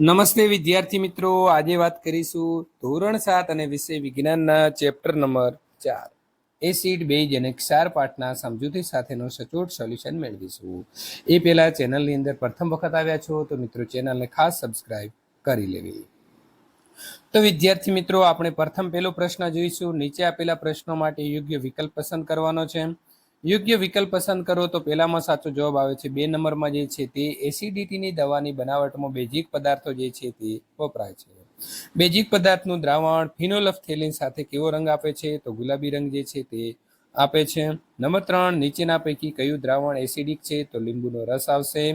નમસ્તે વિદ્યાર્થી મિત્રો. આજે વાત કરીશું ધોરણ સાત અને વિષય વિજ્ઞાનના ચેપ્ટર નંબર ચાર. એસિડ બેઝ અને ક્ષાર પાઠના સમજૂતી સાથેનો સચોટ સોલ્યુશન મેળવીશું. એ પહેલાં ચેનલની અંદર પ્રથમ વખત આવ્યા છો તો મિત્રો ચેનલને ખાસ સબસ્ક્રાઇબ કરી લેવી. તો વિદ્યાર્થી મિત્રો, આપણે પ્રથમ પહેલો પ્રશ્ન જોઈશું. નીચે આપેલા પ્રશ્નો માટે યોગ્ય વિકલ્પ પસંદ કરવાનો છે. યોગ્ય વિકલ્પ પસંદ કરો તો પહેલામાં સાચો જવાબ આવે છે. બે નંબરમાં જે છે તે એસિડિટીની દવાની બનાવટમાં બેઝિક પદાર્થો જે છે તે વપરાય છે. બેઝિક પદાર્થનું દ્રાવણ ફિનોલફથેલિન સાથે કેવો રંગ આપે છે? તો ગુલાબી રંગ જે છે તે આપે છે. નંબર ત્રણ, નીચેના પૈકી કયું દ્રાવણ એસિડિક છે? તો લીંબુનો રસ આવશે.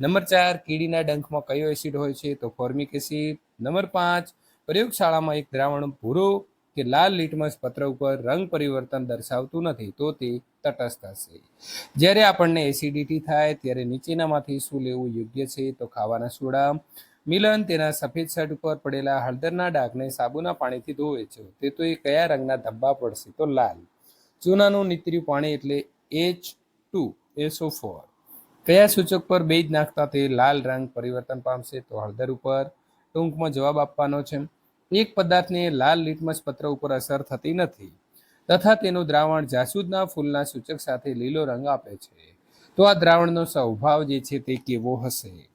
નંબર ચાર, કીડીના ડંખમાં કયો એસિડ હોય છે? તો ફોર્મિક એસિડ. નંબર પાંચ, પ્રયોગશાળામાં એક દ્રાવણ ભૂરો કે લાલ લીટમસ પત્ર ઉપર રંગ પરિવર્તન દર્શાવતું નથી, તો તે તટસ્થ હશે. જ્યારે આપણને એસિડિટી થાય, ત્યારે નીચેનામાંથી શું લેવું યોગ્ય છે, તો ખાવાના સોડા. મિલન તેના સફેદ શર્ટ ઉપર પડેલા હળદરના ડાઘને સાબુના પાણીથી ધોવે છે. તે તો એ કયા રંગના ધબ્બા પડશે? તો લાલ. ચૂનાનું નીતર્યું પાણી એટલે એચ ટુ એસો ફોર. કયા સૂચક પર બેજ નાખતા તે લાલ રંગ પરિવર્તન પામશે? તો હળદર ઉપર. ટૂંકમાં જવાબ આપવાનો છે. એક પદાર્થને લાલ લિટમસ પત્ર ઉપર અસર થતી નથી તથા તેનું દ્રાવણ જાસૂદના ફૂલના સૂચક સાથે લીલો રંગ આપે છે. તો આ દ્રાવણનો સ્વભાવ જે છે તે કેવો હશે?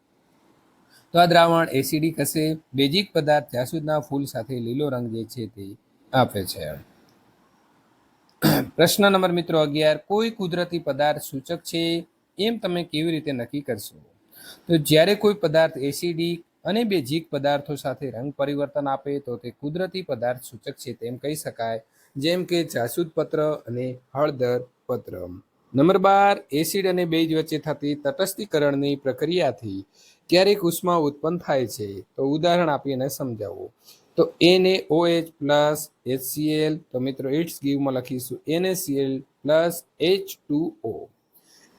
તો આ દ્રાવણ એસિડિક હશે. બેઝિક પદાર્થ જાસૂદના ફૂલ સાથે લીલો રંગ જે છે તે આપે છે. પ્રશ્ન નંબર મિત્રો અગિયાર, કોઈ કુદરતી પદાર્થ સૂચક છે? એમ તમે કેવી રીતે નક્કી કરશો? તો જ્યારે કોઈ પદાર્થ એસિડિક અને બેઝિક પદાર્થો સાથે રંગ પરિવર્તન આપે તો તે કુદરતી પદાર્થ સૂચક છે તેમ કહી શકાય, જેમ કે જાસૂદ પત્ર અને હળદર પત્ર. નંબર બાર, એસિડ અને બેઝ વચ્ચે થતી તટસ્થીકરણની પ્રક્રિયાથી ક્યારેક ઉષ્મા ઉત્પન્ન થાય છે. તો ઉદાહરણ આપીને સમજાવો. તો એને એચ પ્લસ એચસીએલ તો મિત્રો ઇટ્સ ગીવમાં લખીશું. N A C L plus H two O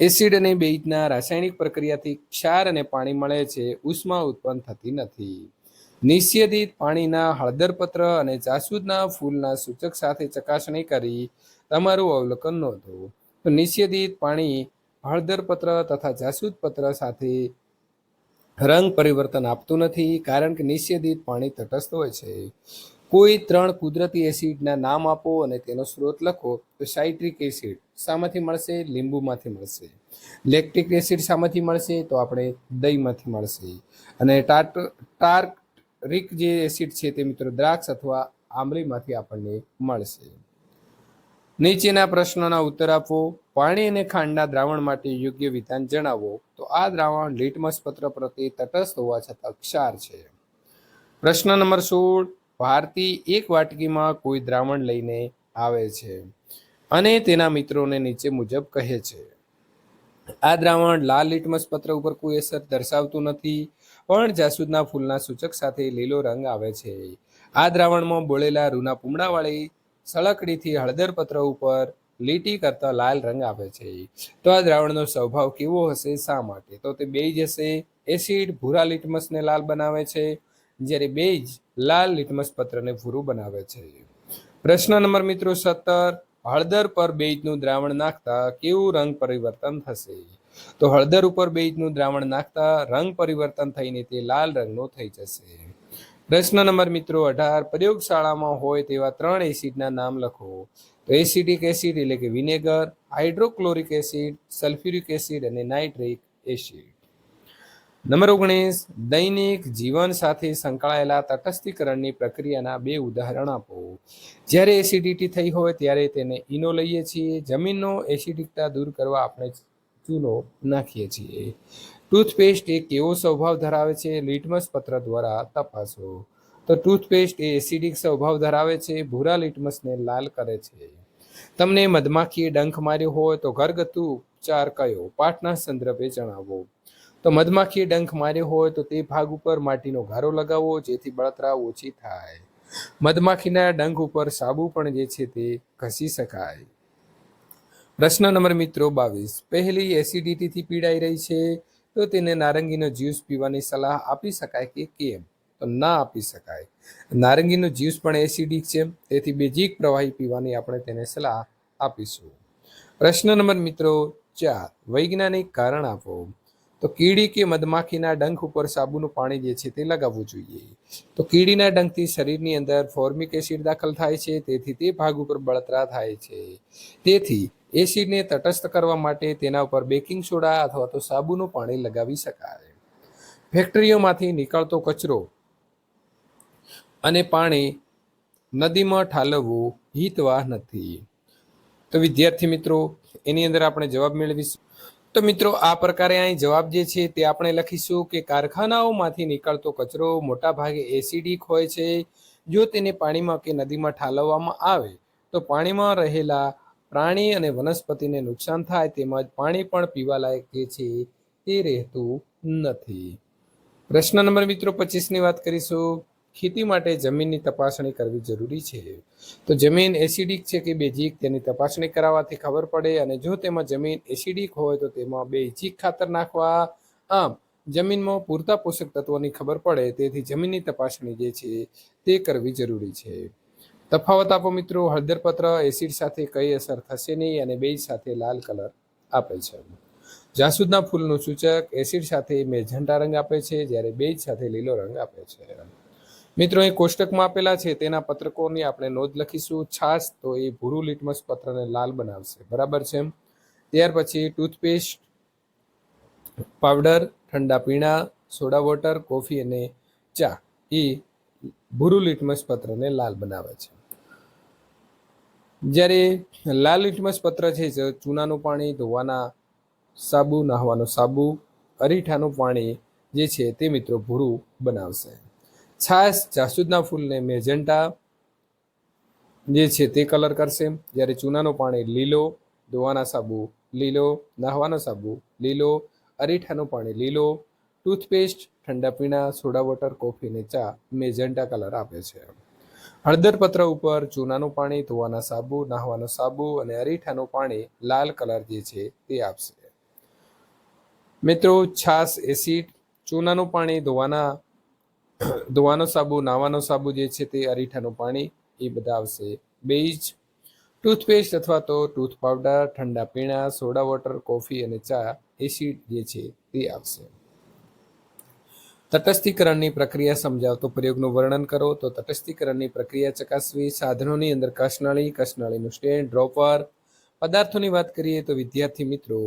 acid અને બેઝના રાસાયણિક પ્રક્રિયાથી ક્ષાર અને પાણી મળે છે, ઉષ્મા ઉત્પન્ન થતી નથી. નિષેધિત પાણીના હળદરપત્ર અને જાસૂદના ફૂલના સૂચક સાથે ચકાસણી કરી તમારું અવલોકન નોંધો. તો નિષેધિત પાણી, હળદરપત્ર તથા જાસૂદ પત્ર સાથે રંગ પરિવર્તન આપતું નથી, કારણ કે નિષેધિત પાણી તટસ્થ હોય છે. કોઈ ત્રણ કુદરતી એસિડના નામ આપો અને તેનો સ્ત્રોત લખો, તો સાઇટ્રિક એસિડ શામાંથી મળશે, લીંબુમાંથી મળશે. લેક્ટિક એસિડ શામાંથી મળશે, તો આપણે દહીંમાંથી મળશે. અને ટાટ ટાર્કરિક જે એસિડ છે તે મિત્રો દ્રાક્ષ અથવા આંબલીમાંથી આપણને મળશે. નીચેના પ્રશ્નોના ઉત્તર આપો. પાણી અને ખાંડના દ્રાવણ માટે યોગ્ય વિધાન જણાવો. તો આ દ્રાવણ લિટમસ પત્ર પ્રત્યે તટસ્થ હોવા છતાં ક્ષાર છે. પ્રશ્ન નંબર સોળ. ભારતી એક વાટકીમાં કોઈ દ્રાવણ લઈને આવે છે અને તેના મિત્રોને નીચે મુજબ કહે છે. આ દ્રાવણ લાલ લિટમસ પત્ર ઉપર કોઈ અસર દર્શાવતું નથી, પણ જાસૂદના ફૂલના સૂચક સાથે લીલો રંગ આવે છે. આ દ્રાવણમાં બોળેલા રૂના પૂમડાવાળી સળકડીથી હળદર પત્ર ઉપર લીટી કરતા લાલ રંગ આવે છે. તો આ દ્રાવણનો સ્વભાવ કેવો હશે શા માટે? તો તે બેઈ જશે, એસિડ ભૂરા લિટમસને લાલ બનાવે છે જ્યારે બેઇજ લાલ લિટમસ પત્રને ભૂરું બનાવે છે. પ્રશ્ન નંબર મિત્રો સત્તર, હળદર પર બેઇજનું દ્રાવણ નાખતા કેવું રંગ પરિવર્તન થશે? તો હળદર ઉપર બેઇજનું દ્રાવણ નાખતા રંગ પરિવર્તન થઈને તે લાલ રંગનો થઈ જશે. પ્રશ્ન નંબર મિત્રો અઢાર, પ્રયોગશાળામાં હોય તેવા ત્રણ એસિડના નામ લખો. તો એસિડિક એસિડ એટલે કે vinegar, hydrochloric acid, sulphuric acid અને નાઇટ્રિક એસિડ. નંબર ઓગણીસ, દૈનિક જીવન સાથે સંકળાયેલા તટસ્થીકરણની પ્રક્રિયાના બે ઉદાહરણ આપો. જ્યારે એસિડિટી થઈ હોય ત્યારે તેને ઈનો લઈએ છીએ. જમીનનો એસિડિકતા દૂર કરવા આપણે ચૂનો નાખીએ છીએ. ટૂથપેસ્ટ એ કેવો સ્વભાવ ધરાવે છે? લિટમસ પત્ર દ્વારા તપાસો. તો ટૂથપેસ્ટ એ એસિડિક સ્વભાવ ધરાવે છે. ભૂરા લિટમસને લાલ કરે છે. તમને મધમાખીએ ડંખ માર્યો હોય તો ઘરગથ્થુ ઉપચાર કયો? પાઠના સંદર્ભે જણાવો. તો મધમાખીએ ડંખ માર્યો હોય તો તે ભાગ ઉપર માટીનો ઘારો લગાવવો જેથી બળતરા ઓછી થાય. મધમાખીના ડંખ ઉપર સાબુ પણ જે છે તે ઘસી શકાય. પ્રશ્ન નંબર મિત્રો બાવીસ. પહેલી એસિડિટીથી પીડાઈ રહી છે, તો તેને નારંગીનો જ્યુસ પીવાની સલાહ આપી શકાય કે કેમ? તો ના આપી શકાય. નારંગીનો જ્યુસ પણ એસિડિક છે, તેથી બેઝિક પ્રવાહી પીવાની આપણે તેને સલાહ આપીશું. પ્રશ્ન નંબર મિત્રો ચાર. વૈજ્ઞાનિક કારણ આપો. તો કીડી કે મધમાખીના ડંખ ઉપર સાબુનું પાણી જે છે તે લગાવવું જોઈએ. તો કીડીના ડંખથી શરીરની અંદર ફોર્મિક એસિડ દાખલ થાય છે, તેથી તે ભાગ ઉપર બળતરા થાય છે. તેથી એસિડને તટસ્થ કરવા માટે તેના ઉપર બેકિંગ સોડા અથવા તો સાબુનું પાણી લગાવી શકાય. ફેક્ટરીઓમાંથી નીકળતો કચરો અને પાણી નદીમાં ઠાલવવું હિતવાહ નથી. તો વિદ્યાર્થી મિત્રો, એની અંદર આપણે જવાબ મેળવીશું. તો મિત્રો, આ પ્રકારે અહીં જવાબ જે છે તે આપણે લખીશું કે કારખાનાઓમાંથી નીકળતો કચરો મોટા ભાગે એસિડિક હોય છે. જો તેને પાણીમાં કે નદીમાં ઠાલવવામાં આવે, તો પાણીમાં રહેલા પ્રાણી અને વનસ્પતિને નુકસાન થાય તેમજ પાણી પણ પીવાલાયક જે છે તે રહેતું નથી. પ્રશ્ન નંબર મિત્રો, પચીસની વાત કરીશું. ખેતી માટે જમીનની તપાસણી કરવી જરૂરી છે. તો જમીન એસિડિક છે કે બેઝિક તેની તપાસણી કરાવવાથી ખબર પડે અને જો તેમાં જમીન એસિડિક હોય તો તેમાં બેઝિક ખાતર નાખવા. આમ, જમીનમાં પૂરતા પોષક તત્વોની ખબર પડે તેથી જમીનની તપાસણી જે છે તે કરવી જરૂરી છે. તફાવત આપો મિત્રો હળદરપત્ર એસિડ સાથે કઈ અસર થશે નહીં અને બેઝ સાથે લાલ કલર આપે છે. જાસૂદના ફૂલનું સૂચક એસિડ સાથે મેજન્ટા રંગ આપે છે, જ્યારે બેજ સાથે લીલો રંગ આપે છે. મિત્રો, અહીં કોષ્ટકમાં આપેલા છે, તેના પત્રકોની આપણે નોંધ લખીશું. છાશ, તો એ ભૂરું લિટમસ પત્રને લાલ બનાવશે. બરાબર છે ત્યાર પછી ટૂથપેસ્ટ, પાવડર, ઠંડા પીણા, સોડા વોટર, કોફી અને ચા. એ ભૂરું લિટમસ પત્રને લાલ બનાવે છે. જ્યારે લાલ લિટમસ પત્ર છે ચૂનાનું પાણી, ધોવાના સાબુ, નહાવાનું સાબુ, અરીઠાનું પાણી જે છે, તે મિત્રો ભૂરું બનાવશે. છાશ, જાસૂદના ફૂલને મેજેન્ટા જે છે તે કલર કરશે. જ્યારે ચૂનાનું પાણી લીલો, ધોવાના સાબુ લીલો, નાહવાનો સાબુ લીલો, અરીઠાનું પાણી લીલો, ટૂથપેસ્ટ, ઠંડા પીણા, સોડા વોટર, કોફી અને ચા મેજેન્ટા કલર આપે છે. હળદર પત્ર ઉપર ચૂનાનું પાણી ધોવાના સાબુ, નહાવાનો સાબુ અને અરીઠાનું પાણી લાલ કલર જે છે તે આપશે. મિત્રો, છાશ, એસિડ, ચૂનાનું પાણી ધોવાના ધોવાનો સાબુ, નાવાનો સાબુ જે છે તે અરીઠાનું પાણી એ બધા આવશે. બેઝ ટૂથપેસ્ટ અથવા તો ટૂથ પાવડર ઠંડા પીણા સોડા વોટર કોફી અને ચા એસિડ જે છે તે આવશે. તટસ્થીકરણની પ્રક્રિયા સમજાવતો પ્રયોગનું વર્ણન કરો. તો તટસ્થીકરણની પ્રક્રિયા ચકાસવી, સાધનોની અંદર કસનળી, કસનળીનું સ્ટેન્ડ ડ્રોપર પદાર્થોની વાત કરીએ તો વિદ્યાર્થી મિત્રો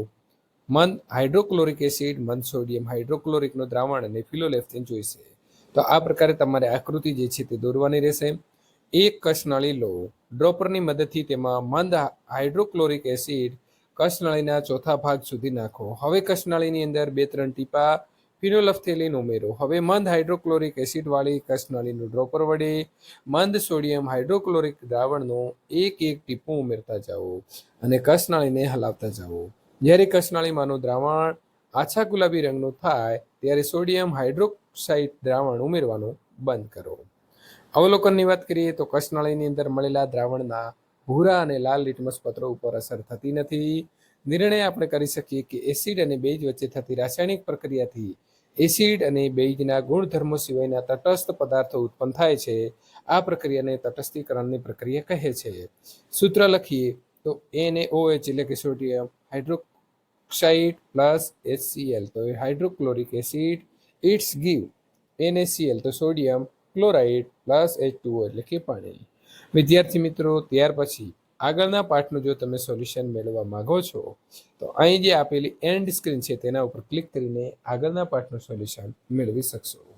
મંદ હાઇડ્રોક્લોરિક એસિડ મંદ સોડિયમ હાઇડ્રોક્લોરિકનું દ્રાવણ અને ફિલોલેફ્થિન જોઈશે. તો આ પ્રકારે તમારે આકૃતિ જે છે તે દોરવાની રહેશે. એક કસનળી લો. ડ્રોપરની મદદથી તેમાં મંદ હાઇડ્રોક્લોરિક એસિડ કસનળીના ચોથા ભાગ સુધી નાખો. હવે કસનળીની અંદર બે ત્રણ ટીપા ફિનોલફથેલિન ઉમેરો. હવે મંદ હાઇડ્રોક્લોરિક એસિડવાળી કસનળીનું ડ્રોપર વડે મંદ સોડિયમ હાઇડ્રોક્લોરિક દ્રાવણનું એક એક ટીપું ઉમેરતા જાઓ અને કસનળીને હલાવતા જાઓ. જ્યારે કસનળીમાંનું દ્રાવણ આછા ગુલાબી રંગનું થાય ત્યારે સોડિયમ હાઇડ્રોક્સાઇડ દ્રાવણ ઉમેરવાનું બંધ કરો. અવલોકનની વાત કરીએ તો કશનાળીની અંદર મળેલા દ્રાવણના ભૂરા અને લાલ લિટમસ પત્રો ઉપર અસર થતી નથી. નિર્ણય આપણે કરી શકીએ કે એસિડ અને બેઝ વચ્ચે થતી રાસાયણિક પ્રક્રિયાથી એસિડ અને બેઝના ગુણધર્મો સિવાયના તટસ્થ પદાર્થો ઉત્પન્ન થાય છે. આ પ્રક્રિયાને તટસ્થીકરણની પ્રક્રિયા કહે છે. સૂત્ર લખીએ તો એને એટલે કે sodium hydroxide plus S C L તો hydrochloric acid it's give N A C L તો સોડિયમ ક્લોરાઇડ પ્લસ એચ એટલે કે પાણી. વિદ્યાર્થી મિત્રો, ત્યાર પછી આગળના પાઠનું જો તમે સોલ્યુશન મેળવવા માંગો છો, તો અહીં જે આપેલી એન્ડ સ્ક્રીન છે તેના ઉપર ક્લિક કરીને આગળના પાઠનું સોલ્યુશન મેળવી શકશો.